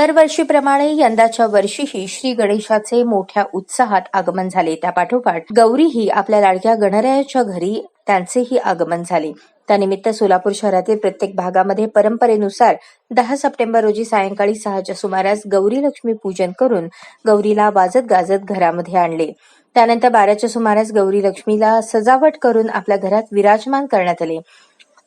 दरवर्षीप्रमाणे यंदाच्या वर्षीही श्री गणेशाचे मोठ्या उत्साहात आगमन झाले. त्यापाठोपाठ गौरीही आपल्या लाडक्या गणरायाच्या घरी त्यांचेही आगमन झाले. त्यानिमित्त सोलापूर शहरातील प्रत्येक भागामध्ये परंपरेनुसार दहा सप्टेंबर रोजी सायंकाळी सहाच्या सुमारास गौरी लक्ष्मी पूजन करून गौरीला वाजत गाजत घरामध्ये आणले. त्यानंतर बाराच्या सुमारास गौरी लक्ष्मीला सजावट करून आपल्या घरात विराजमान करण्यात आले.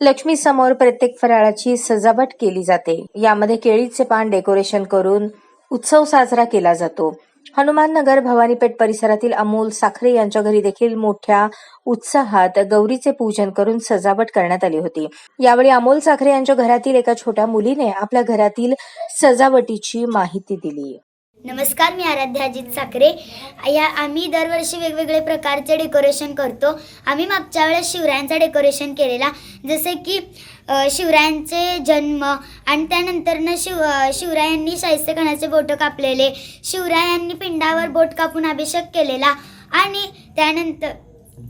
लक्ष्मी समोर प्रत्येक फराळाची सजावट केली जाते. यामध्ये केळीचे पान डेकोरेशन करून उत्सव साजरा केला जातो. हनुमान नगर भवानीपेठ परिसरातील अमोल साखरे यांच्या घरी देखील मोठ्या उत्साहात गौरीचे पूजन करून सजावट करण्यात आली होती. यावेळी अमोल साखरे यांच्या घरातील एका छोट्या मुलीने आपल्या घरातील सजावटीची माहिती दिली. नमस्कार मी आराध्या अजित साखरे. या आम्ही दरवर्षी वेगवेगळे प्रकारचे डेकोरेशन करतो. आम्ही मागच्या वेळेस शिवरायांचा डेकोरेशन केलेला. जसे की शिवरायांचे जन्म आणि त्यानंतरनं शिव शिवरायांनी शाहिस्ते खानाचे बोटं कापलेले शिवरायांनी पिंडावर बोट कापून अभिषेक केलेला आणि त्यानंतर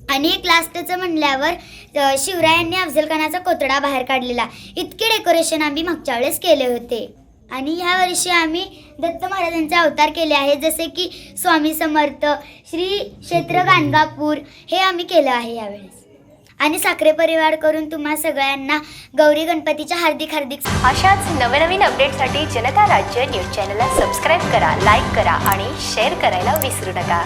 आणि एक लास्टचं म्हणल्यावर शिवरायांनी अफजल खानाचा कोतडा बाहेर काढलेला. इतके डेकोरेशन आम्ही मागच्या वेळेस केले होते. आणि ह्या वर्षी आम्ही दत्त महाराजांचे अवतार केले आहेत जसे की स्वामी समर्थ श्री क्षेत्र गाणगापूर. हे आम्ही केलं आहे यावेळेस. आणि साखरे परिवार करून तुम्हा सगळ्यांना गौरी गणपतीच्या हार्दिक हार्दिक अशाच नवनवीन अपडेटसाठी जनता राज्य न्यूज चॅनलला सबस्क्राईब करा लाईक करा आणि शेअर करायला विसरू नका.